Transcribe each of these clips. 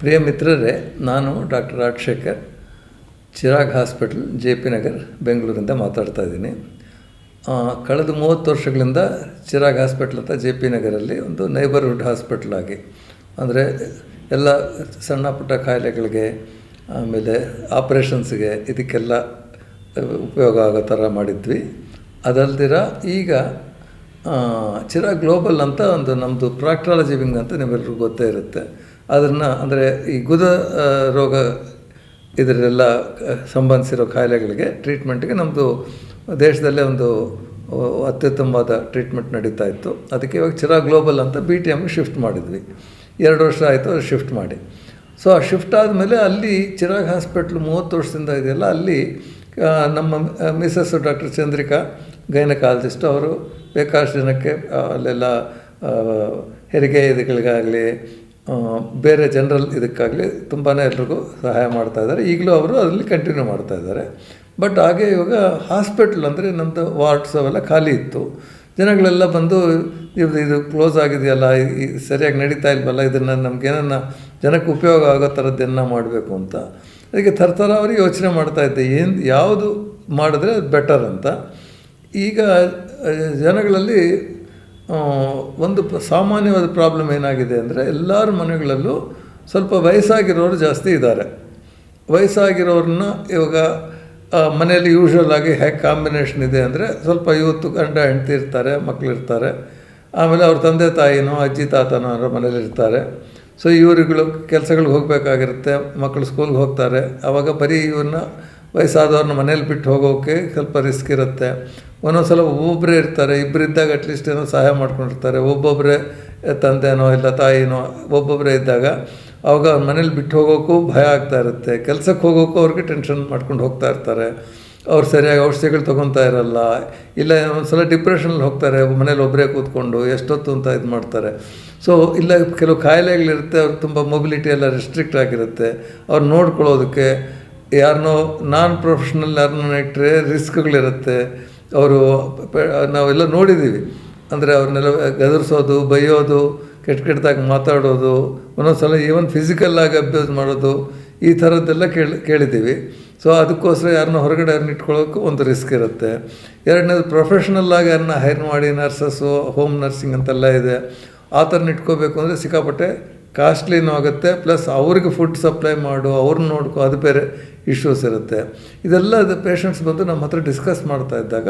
ಪ್ರಿಯ ಮಿತ್ರರೇ, ನಾನು doctor Rajashekar, Chirag hospital, J P Nagar, ಬೆಂಗಳೂರಿಂದ ಮಾತಾಡ್ತಾ ಇದ್ದೀನಿ. ಕಳೆದ ಮೂವತ್ತು ವರ್ಷಗಳಿಂದ ಚಿರಾಗ್ ಹಾಸ್ಪಿಟ್ಲ್ ಅಂತ ಜೆ ಪಿ ನಗರಲ್ಲಿ ಒಂದು ನೈಬರ್ಹುಡ್ ಹಾಸ್ಪಿಟ್ಲ್ ಆಗಿ. ಅಂದರೆ ಎಲ್ಲ ಸಣ್ಣ ಪುಟ್ಟ ಕಾಯಿಲೆಗಳಿಗೆ, ಆಮೇಲೆ ಆಪ್ರೇಷನ್ಸ್ಗೆ ಇದಕ್ಕೆಲ್ಲ ಉಪಯೋಗ ಆಗೋ ಥರ ಮಾಡಿದ್ವಿ. ಅದಲ್ದಿರ ಈಗ ಚಿರಾಗ್ ಗ್ಲೋಬಲ್ ಅಂತ ಒಂದು ನಮ್ಮದು ಪ್ರಾಕ್ಟಾಲಜಿ ವಿಂಗ್ ಅಂತ ನಿಮ್ಮೆಲ್ಲರಿಗೂ ಗೊತ್ತೇ ಇರುತ್ತೆ. ಅದನ್ನು ಅಂದರೆ ಈ ಗುದ ರೋಗ ಇದರೆಲ್ಲ ಸಂಬಂಧಿಸಿರೋ ಕಾಯಿಲೆಗಳಿಗೆ ಟ್ರೀಟ್ಮೆಂಟ್ಗೆ ನಮ್ಮದು ದೇಶದಲ್ಲೇ ಒಂದು ಅತ್ಯುತ್ತಮವಾದ ಟ್ರೀಟ್ಮೆಂಟ್ ನಡೀತಾ ಇತ್ತು. ಅದಕ್ಕೆ ಇವಾಗ ಚಿರಾ ಗ್ಲೋಬಲ್ ಅಂತ ಬಿ ಟಿ ಎಮ್ಗೆ ಶಿಫ್ಟ್ ಮಾಡಿದ್ವಿ. ಎರಡು ವರ್ಷ ಆಯಿತು ಅದು ಶಿಫ್ಟ್ ಮಾಡಿ. ಸೊ ಆ ಶಿಫ್ಟ್ ಆದಮೇಲೆ ಅಲ್ಲಿ ಚಿರಾಗ್ ಹಾಸ್ಪಿಟ್ಲ್ ಮೂವತ್ತು ವರ್ಷದಿಂದ ಇದೆಯಲ್ಲ, ಅಲ್ಲಿ ನಮ್ಮ ಮಿಸಸ್ ಡಾಕ್ಟರ್ ಚಂದ್ರಿಕಾ, ಗೈನಕಾಲಜಿಸ್ಟ್ ಅವರು ಬೇಕಾದಷ್ಟು ಜನಕ್ಕೆ ಅಲ್ಲೆಲ್ಲ ಹೆರಿಗೆ ಇದಗಳಿಗಾಗಲಿ ಬೇರೆ ಜನರಲ್ ಇದಕ್ಕಾಗಲಿ ತುಂಬಾ ಎಲ್ರಿಗೂ ಸಹಾಯ ಮಾಡ್ತಾ ಇದ್ದಾರೆ. ಈಗಲೂ ಅವರು ಅದರಲ್ಲಿ ಕಂಟಿನ್ಯೂ ಮಾಡ್ತಾ ಇದ್ದಾರೆ. ಬಟ್ ಹಾಗೆ ಇವಾಗ ಹಾಸ್ಪಿಟ್ಲ್ ಅಂದರೆ ನಮ್ಮದು ವಾರ್ಡ್ಸ್ ಅವೆಲ್ಲ ಖಾಲಿ ಇತ್ತು. ಜನಗಳೆಲ್ಲ ಬಂದು ಇದು ಇದು ಕ್ಲೋಸ್ ಆಗಿದೆಯಲ್ಲ ಸರಿಯಾಗಿ ನಡೀತಾ ಇಲ್ವಲ್ಲ, ಇದನ್ನು ನಮಗೇನನ್ನ ಜನಕ್ಕೆ ಉಪಯೋಗ ಆಗೋ ಥರದ್ದನ್ನು ಮಾಡಬೇಕು ಅಂತ. ಅದಕ್ಕೆ ಥರ ಅವರು ಯೋಚನೆ ಮಾಡ್ತಾ ಇದ್ದೆ. ಏನು, ಯಾವುದು ಮಾಡಿದ್ರೆ ಬೆಟರ್ ಅಂತ. ಈಗ ಜನಗಳಲ್ಲಿ ಒಂದು ಸಾಮಾನ್ಯವಾದ ಪ್ರಾಬ್ಲಮ್ ಏನಾಗಿದೆ ಅಂದರೆ ಎಲ್ಲರ ಮನೆಗಳಲ್ಲೂ ಸ್ವಲ್ಪ ವಯಸ್ಸಾಗಿರೋರು ಜಾಸ್ತಿ ಇದ್ದಾರೆ. ವಯಸ್ಸಾಗಿರೋರನ್ನ ಇವಾಗ ಮನೆಯಲ್ಲಿ ಯೂಶ್ವಲ್ ಆಗಿ ಹೇಗೆ ಕಾಂಬಿನೇಷನ್ ಇದೆ ಅಂದರೆ ಸ್ವಲ್ಪ ಇವತ್ತು ಗಂಡ ಹೆಂಡ್ತಿ ಇರ್ತಾರೆ ಮಕ್ಕಳಿರ್ತಾರೆ ಆಮೇಲೆ ಅವ್ರ ತಂದೆ ತಾಯಿನೋ, ಅಜ್ಜಿ ತಾತನೋ ಅವರ ಮನೇಲಿ ಇರ್ತಾರೆ. ಸೊ ಇವರುಗಳು ಕೆಲಸಗಳಿಗೆ ಹೋಗಬೇಕಾಗಿರುತ್ತೆ ಮಕ್ಕಳು ಸ್ಕೂಲ್ಗೆ ಹೋಗ್ತಾರೆ. ಆವಾಗ ಬರೀ ಇವ್ರನ್ನ ವಯಸ್ಸಾದವ್ರನ್ನ ಮನೇಲಿ ಬಿಟ್ಟು ಹೋಗೋಕ್ಕೆ ಸ್ವಲ್ಪ ರಿಸ್ಕ್ ಇರುತ್ತೆ. ಒಂದೊಂದು ಸಲ ಒಬ್ಬೊಬ್ಬರೇ ಇರ್ತಾರೆ ಇಬ್ಬರಿದ್ದಾಗ ಅಟ್ಲೀಸ್ಟ್ ಏನೋ ಸಹಾಯ ಮಾಡ್ಕೊಂಡಿರ್ತಾರೆ. ಒಬ್ಬೊಬ್ಬರೇ ತಂದೆನೋ ಇಲ್ಲ ತಾಯಿನೋ ಒಬ್ಬೊಬ್ಬರೇ ಇದ್ದಾಗ ಅವಾಗ ಅವ್ರ ಮನೇಲಿ ಬಿಟ್ಟು ಹೋಗೋಕ್ಕೂ ಭಯ ಆಗ್ತಾ ಇರುತ್ತೆ. ಕೆಲಸಕ್ಕೆ ಹೋಗೋಕ್ಕೂ ಅವ್ರಿಗೆ ಟೆನ್ಷನ್ ಮಾಡ್ಕೊಂಡು ಹೋಗ್ತಾ ಇರ್ತಾರೆ. ಅವ್ರು ಸರಿಯಾಗಿ ಔಷಧಿಗಳು ತೊಗೊತಾ ಇರಲ್ಲ. ಇಲ್ಲ ಒಂದು ಸಲ ಡಿಪ್ರೆಷನಲ್ಲಿ ಹೋಗ್ತಾರೆ, ಮನೇಲಿ ಒಬ್ಬರೇ ಕೂತ್ಕೊಂಡು ಎಷ್ಟೊತ್ತು ಅಂತ ಇದು ಮಾಡ್ತಾರೆ. ಸೊ ಇಲ್ಲ, ಕೆಲವು ಕಾಯಿಲೆಗಳಿರುತ್ತೆ ಅವ್ರು ತುಂಬ ಮೊಬಿಲಿಟಿ ಎಲ್ಲ ರೆಸ್ಟ್ರಿಕ್ಟ್ ಆಗಿರುತ್ತೆ. ಅವ್ರು ನೋಡ್ಕೊಳ್ಳೋದಕ್ಕೆ ಯಾರನ್ನೋ ನಾನ್ ಪ್ರೊಫೆಷ್ನಲ್ ಯಾರನ್ನ ಇಟ್ಟರೆ ರಿಸ್ಕ್ಗಳಿರುತ್ತೆ. ಅವರು ನಾವೆಲ್ಲ ನೋಡಿದ್ದೀವಿ ಅಂದರೆ ಅವ್ರನ್ನೆಲ್ಲ ಗದರಿಸೋದು, ಬೈಯೋದು, ಕೆಟ್ಟ ಕೆಟ್ಟದಾಗಿ ಮಾತಾಡೋದು ಒಂದೊಂದು ಸಲ ಈವನ್ ಫಿಸಿಕಲ್ಲಾಗಿ ಅಬ್ಯೂಸ್ ಮಾಡೋದು, ಈ ಥರದ್ದೆಲ್ಲ ಕೇಳಿ ಕೇಳಿದ್ದೀವಿ ಸೊ ಅದಕ್ಕೋಸ್ಕರ ಯಾರನ್ನ ಹೊರಗಡೆ ಯಾರನ್ನ ಇಟ್ಕೊಳ್ಳೋಕ್ಕೂ ಒಂದು ರಿಸ್ಕ್ ಇರುತ್ತೆ. ಎರಡನೇದು ಪ್ರೊಫೆಷ್ನಲ್ಲಾಗಿ ಯಾರನ್ನ ಹೈರ್ ಮಾಡಿ ನರ್ಸಸ್ಸು ಹೋಮ್ ನರ್ಸಿಂಗ್ ಅಂತೆಲ್ಲ ಇದೆ. ಆ ಥರನ ಇಟ್ಕೋಬೇಕು ಅಂದರೆ ಸಿಕ್ಕಾಪಟ್ಟೆ ಕಾಸ್ಟ್ಲಿನೂ ಆಗುತ್ತೆ. ಪ್ಲಸ್ ಅವ್ರಿಗೆ ಫುಡ್ ಸಪ್ಲೈ ಮಾಡು ಅವ್ರನ್ನ ನೋಡ್ಕೊ, ಅದು ಬೇರೆ. ಇಶ್ಯೂಸ್ ಇರುತ್ತೆ. ಇದೆಲ್ಲ ಪೇಷಂಟ್ಸ್ ಬಂದು ನಮ್ಮ ಹತ್ರ ಡಿಸ್ಕಸ್ ಮಾಡ್ತಾ ಇದ್ದಾಗ,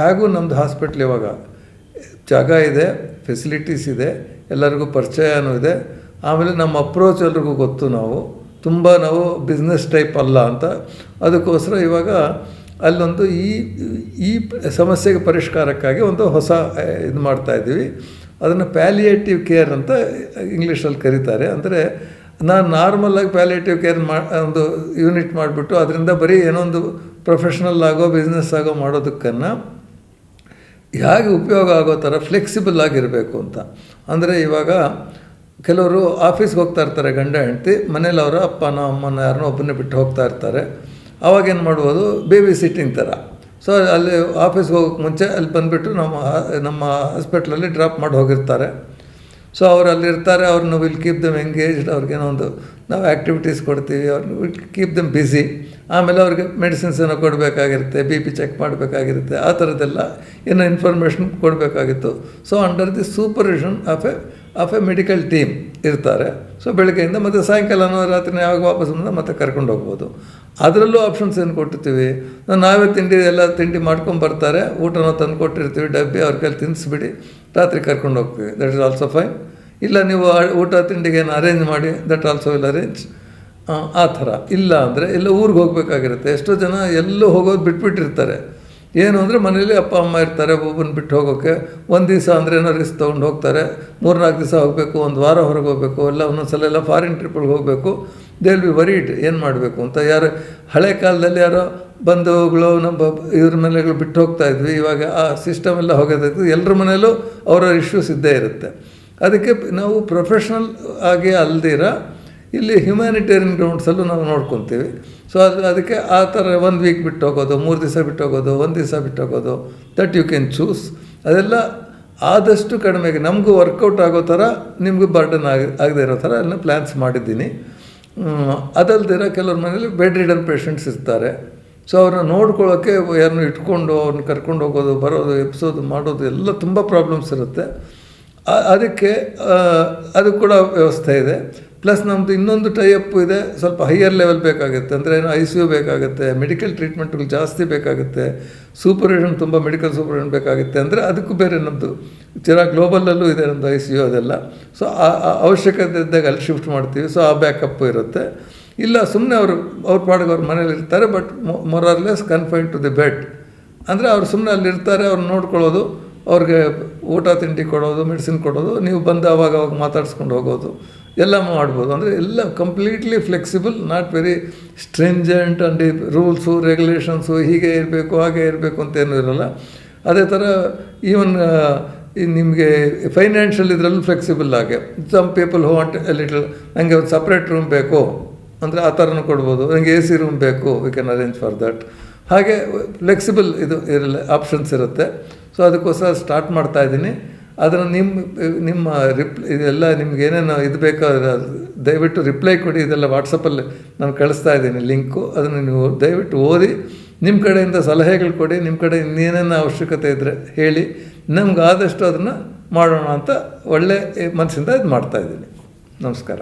ಹೇಗೂ ನಮ್ಮದು ಹಾಸ್ಪಿಟ್ಲ್ ಇವಾಗ ಜಾಗ ಇದೆ ಫೆಸಿಲಿಟೀಸ್ ಇದೆ, ಎಲ್ಲರಿಗೂ ಪರಿಚಯನೂ ಇದೆ. ಆಮೇಲೆ ನಮ್ಮ ಅಪ್ರೋಚ್ ಎಲ್ರಿಗೂ ಗೊತ್ತು ನಾವು. ತುಂಬ ನಾವು ಬಿಸ್ನೆಸ್ ಟೈಪ್ ಅಲ್ಲ ಅಂತ. ಅದಕ್ಕೋಸ್ಕರ ಇವಾಗ ಅಲ್ಲೊಂದು ಈ ಈ ಸಮಸ್ಯೆಗೆ ಪರಿಷ್ಕಾರಕ್ಕಾಗಿ ಒಂದು ಹೊಸ ಇದು ಮಾಡ್ತಾ ಇದ್ದೀವಿ. ಅದನ್ನು ಪ್ಯಾಲಿಯೇಟಿವ್ ಕೇರ್ ಅಂತ ಇಂಗ್ಲೀಷಲ್ಲಿ ಕರೀತಾರೆ. ಅಂದರೆ ನಾನು ನಾರ್ಮಲಾಗಿ ಪ್ಯಾಲೇಟಿವ್ ಕೇರ್ ಮಾ, ಒಂದು ಯೂನಿಟ್ ಮಾಡಿಬಿಟ್ಟು ಅದರಿಂದ ಬರೀ ಏನೋ ಒಂದು ಪ್ರೊಫೆಷ್ನಲ್ ಆಗೋ ಬಿಸ್ನೆಸ್ ಆಗೋ ಮಾಡೋದಕ್ಕನ್ನು ಹೇಗೆ ಉಪಯೋಗ ಆಗೋ ಥರ ಫ್ಲೆಕ್ಸಿಬಲ್ ಆಗಿರಬೇಕು ಅಂತ. ಅಂದರೆ ಇವಾಗ ಕೆಲವರು ಆಫೀಸ್ಗೆ ಹೋಗ್ತಾ ಇರ್ತಾರೆ, ಗಂಡ ಹೆಂಡ್ತಿ, ಮನೇಲಿ ಅವರ ಅಪ್ಪನ, ಅಮ್ಮನ ಯಾರನ್ನೋ ಒಬ್ಬನೇ ಬಿಟ್ಟು ಹೋಗ್ತಾ ಇರ್ತಾರೆ. ಅವಾಗ ಏನು ಮಾಡ್ಬೋದು? ಬೇಬಿ ಸಿಟ್ಟಿಂಗ್ ಥರ. ಸೊ ಅಲ್ಲಿ ಆಫೀಸ್ಗೆ ಹೋಗೋಕ್ಕೆ ಮುಂಚೆ ಅಲ್ಲಿ ಬಂದುಬಿಟ್ಟು ನಮ್ಮ ನಮ್ಮ ಹಾಸ್ಪಿಟ್ಲಲ್ಲಿ ಡ್ರಾಪ್ ಮಾಡಿ ಹೋಗಿರ್ತಾರೆ. ಸೊ ಅವ್ರು ಅಲ್ಲಿರ್ತಾರೆ ಅವ್ರನ್ನ ವಿಲ್ ಕೀಪ್ ದಮ್ ಎಂಗೇಜ್ಡ್ ಅವ್ರಿಗೇನೋ ಒಂದು, ನಾವು ಆ್ಯಕ್ಟಿವಿಟೀಸ್ ಕೊಡ್ತೀವಿ, ಅವ್ರನ್ನ ವಿಲ್ ಕೀಪ್ ದಮ್ ಬ್ಯುಸಿ ಆಮೇಲೆ ಅವ್ರಿಗೆ ಮೆಡಿಸಿನ್ಸ್ ಏನೋ ಕೊಡಬೇಕಾಗಿರುತ್ತೆ ಬಿ ಪಿ ಚೆಕ್ ಮಾಡಬೇಕಾಗಿರುತ್ತೆ, ಆ ಥರದ್ದೆಲ್ಲ ಏನೋ ಇನ್ಫಾರ್ಮೇಷನ್ ಕೊಡಬೇಕಾಗಿತ್ತು. So under the supervision of a of a medical team ಇರ್ತಾರೆ. ಸೊ ಬೆಳಗ್ಗೆಯಿಂದ ಮತ್ತು ಸಾಯಂಕಾಲನೋ ರಾತ್ರಿ ಯಾವಾಗ ವಾಪಸ್ ಬಂದ ಮತ್ತೆ ಕರ್ಕೊಂಡು ಹೋಗ್ಬೋದು. ಅದರಲ್ಲೂ ಆಪ್ಷನ್ಸ್ ಏನು ಕೊಟ್ಟಿರ್ತೀವಿ? ನಾವೇ ತಿಂಡಿ, ಎಲ್ಲ ತಿಂಡಿ ಮಾಡ್ಕೊಂಡು ಬರ್ತಾರೆ. ಊಟನೋ ತಂದು ಕೊಟ್ಟಿರ್ತೀವಿ. ಡಬ್ಬಿ ಅವ್ರ ಕೈಲಿ ತಿನ್ನಿಸ್ಬಿಡಿ ರಾತ್ರಿ ಕರ್ಕೊಂಡು ಹೋಗ್ತೀವಿ. ದಟ್ ಇಸ್ ಆಲ್ಸೋ ಫೈನ್ ಇಲ್ಲ ನೀವು ಊಟ, ತಿಂಡಿಗೆ ಏನು ಅರೇಂಜ್ ಮಾಡಿ ದಟ್ ಆಲ್ಸೋ ವಿಲ್ ಅರೇಂಜ್ ಆ ಥರ. ಇಲ್ಲ ಅಂದರೆ ಎಲ್ಲ ಊರಿಗೆ ಹೋಗಬೇಕಾಗಿರುತ್ತೆ. ಎಷ್ಟೋ ಜನ ಎಲ್ಲೂ ಹೋಗೋದು ಬಿಟ್ಬಿಟ್ಟಿರ್ತಾರೆ. ಏನು ಅಂದರೆ ಮನೇಲಿ ಅಪ್ಪ, ಅಮ್ಮ ಇರ್ತಾರೆ ಒಬ್ಬನ ಬಿಟ್ಟು ಹೋಗೋಕ್ಕೆ ಒಂದು ದಿವಸ ಅಂದರೆ ಏನೋ ರಿಸ್ಕ್ ತೊಗೊಂಡು ಹೋಗ್ತಾರೆ. ಮೂರ್ನಾಲ್ಕು ದಿವಸ ಹೋಗಬೇಕು, ಒಂದು ವಾರ ಹೊರಗೆ ಹೋಗಬೇಕು, ಎಲ್ಲ ಒಂದೊಂದು ಸಲ ಎಲ್ಲ ಫಾರಿನ್ ಟ್ರಿಪ್ಪಿಗೆ ಹೋಗಬೇಕು. ದೇ ವಿಲ್ ಬಿ ವರಿಡ್ ಏನು ಮಾಡಬೇಕು ಅಂತ. ಯಾರು, ಹಳೆ ಕಾಲದಲ್ಲಿ ಯಾರೋ ಬಂಧುಗಳು ನಮ್ಮ ಇವ್ರ ಮನೆಗಳು ಬಿಟ್ಟು ಹೋಗ್ತಾ ಇದ್ವಿ. ಇವಾಗ ಆ ಸಿಸ್ಟಮ್ ಎಲ್ಲ ಹೋಗೋದಾಯ್ತು ಎಲ್ಲರ ಮನೇಲೂ ಅವರ ಇಶ್ಯೂಸ್ ಇದ್ದೇ ಇರುತ್ತೆ. ಅದಕ್ಕೆ ನಾವು ಪ್ರೊಫೆಷ್ನಲ್ ಆಗಿ ಅಲ್ದಿರ ಇಲ್ಲಿ ಹ್ಯುಮ್ಯಾನಿಟೇರಿಯನ್ ಗ್ರೌಂಡ್ಸಲ್ಲೂ ನಾವು ನೋಡ್ಕೊತೀವಿ. ಸೊ ಅದು, ಅದಕ್ಕೆ ಆ ಥರ ಒಂದು ವೀಕ್ ಬಿಟ್ಟು ಹೋಗೋದು, ಮೂರು ದಿವಸ ಬಿಟ್ಟು ಹೋಗೋದು, ಒಂದು ದಿವಸ ಬಿಟ್ಟು ಹೋಗೋದು ದಟ್ ಯು ಕ್ಯಾನ್ ಚೂಸ್ ಅದೆಲ್ಲ ಆದಷ್ಟು ಕಡಿಮೆಗೆ, ನಮಗೂ ವರ್ಕೌಟ್ ಆಗೋ ಥರ ನಿಮಗೂ ಬರ್ಡನ್ ಆಗಿ, ಆಗದೆ ಇರೋ ಥರ ಎಲ್ಲ ಪ್ಲ್ಯಾನ್ಸ್ ಮಾಡಿದ್ದೀನಿ. ಅದಲ್ದಿರ ಕೆಲವ್ರ ಮನೇಲಿ ಬೆಡ್ ರಿಡನ್ ಪೇಷಂಟ್ಸ್ ಇರ್ತಾರೆ. ಸೊ ಅವ್ರನ್ನ ನೋಡ್ಕೊಳ್ಳೋಕ್ಕೆ ಯಾರನ್ನು ಇಟ್ಕೊಂಡು ಅವ್ರನ್ನ ಕರ್ಕೊಂಡು ಹೋಗೋದು, ಬರೋದು ಎಪ್ಸೋದು ಮಾಡೋದು ಎಲ್ಲ ತುಂಬ ಪ್ರಾಬ್ಲಮ್ಸ್ ಇರುತ್ತೆ. ಅದಕ್ಕೆ ಅದು ಕೂಡ ವ್ಯವಸ್ಥೆ ಇದೆ. ಪ್ಲಸ್ ನಮ್ಮದು ಇನ್ನೊಂದು ಟೈಅಪ್ ಇದೆ, ಸ್ವಲ್ಪ ಹೈಯರ್ ಲೆವೆಲ್ ಬೇಕಾಗುತ್ತೆ. ಅಂದರೆ ಏನು ಐ ಸಿ ಯು ಬೇಕಾಗುತ್ತೆ ಮೆಡಿಕಲ್ ಟ್ರೀಟ್ಮೆಂಟ್ಗಳು ಜಾಸ್ತಿ ಬೇಕಾಗುತ್ತೆ ಸೂಪರ್ವಿಷನ್ ತುಂಬ ಮೆಡಿಕಲ್ ಸೂಪರ್ವಿಷನ್ ಬೇಕಾಗುತ್ತೆ. ಅಂದರೆ ಅದಕ್ಕೂ ಬೇರೆ ನಮ್ಮದು ಚಿರಾ ಗ್ಲೋಬಲಲ್ಲೂ ಇದೆ ನಮ್ಮದು ಐ ಸಿ ಯು ಅದೆಲ್ಲ. ಸೊ ಆ ಆ ಅವಶ್ಯಕತೆ ಇದ್ದಾಗ ಅಲ್ಲಿ ಶಿಫ್ಟ್ ಮಾಡ್ತೀವಿ. ಸೊ ಆ ಬ್ಯಾಕಪ್ಪು ಇರುತ್ತೆ. ಇಲ್ಲ ಸುಮ್ಮನೆ ಅವರು, ಅವ್ರ ಪಾಡಿಗೆ ಅವ್ರ ಮನೇಲಿ ಇರ್ತಾರೆ but more or less confine to the bed ಅಂದರೆ ಅವ್ರು ಸುಮ್ಮನೆ ಅಲ್ಲಿ ಇರ್ತಾರೆ, ಅವ್ರು ನೋಡ್ಕೊಳ್ಳೋದು, ಅವ್ರಿಗೆ ಊಟ, ತಿಂಡಿ ಕೊಡೋದು ಮೆಡಿಸಿನ್ ಕೊಡೋದು, ನೀವು ಬಂದು ಅವಾಗ ಅವಾಗ ಮಾತಾಡ್ಸ್ಕೊಂಡು ಹೋಗೋದು. ಎಲ್ಲ ಮಾಡ್ಬೋದು. ಅಂದರೆ ಎಲ್ಲ completely flexible not very stringent and rules regulations ಹೀಗೆ ಇರಬೇಕು, ಹಾಗೆ ಇರಬೇಕು ಅಂತೇನೂ ಇರಲ್ಲ. ಅದೇ ಥರ ಈವನ್ ನಿಮಗೆ ಫೈನಾನ್ಷಿಯಲ್ ಇದರಲ್ಲೂ ಫ್ಲೆಕ್ಸಿಬಲ್ ಆಗಿ. Some people who a little ನನಗೆ ಒಂದು ಸಪ್ರೇಟ್ ರೂಮ್ ಬೇಕು. ಅಂದರೆ ಆ ಥರನೂ ಕೊಡ್ಬೋದು. ನನಗೆ ಎ ಸಿ ರೂಮ್ ಬೇಕು. We can arrange for that ಹಾಗೆ ಫ್ಲೆಕ್ಸಿಬಲ್ ಇದು ಇರಲ್ಲ ಆಪ್ಷನ್ಸ್ ಇರುತ್ತೆ. ಸೊ ಅದಕ್ಕೋಸ್ಕರ ಸ್ಟಾರ್ಟ್ ಮಾಡ್ತಾ ಇದ್ದೀನಿ. ಅದನ್ನು ನಿಮ್ಮ ನಿಮ್ಮ ರಿಪ್ಲೈ ಇದೆಲ್ಲ ನಿಮ್ಗೆ ಏನೇನು ಇದು ಬೇಕೋ ದಯವಿಟ್ಟು ರಿಪ್ಲೈ ಕೊಡಿ, ಇದೆಲ್ಲ ವಾಟ್ಸಪ್ಪಲ್ಲಿ ನಾನು ಕಳಿಸ್ತಾ ಇದ್ದೀನಿ ಲಿಂಕು. ಅದನ್ನು ನೀವು ದಯವಿಟ್ಟು ಓದಿ, ನಿಮ್ಮ ಕಡೆಯಿಂದ ಸಲಹೆಗಳು ಕೊಡಿ, ನಿಮ್ಮ ಕಡೆ ಇನ್ನೇನೇನು ಅವಶ್ಯಕತೆ ಇದ್ದರೆ ಹೇಳಿ, ನಮ್ಗೆ ಆದಷ್ಟು ಅದನ್ನು ಮಾಡೋಣ ಅಂತ ಒಳ್ಳೆ ಮನಸ್ಸಿಂದ ಇದು ಮಾಡ್ತಾಯಿದ್ದೀನಿ ನಮಸ್ಕಾರ.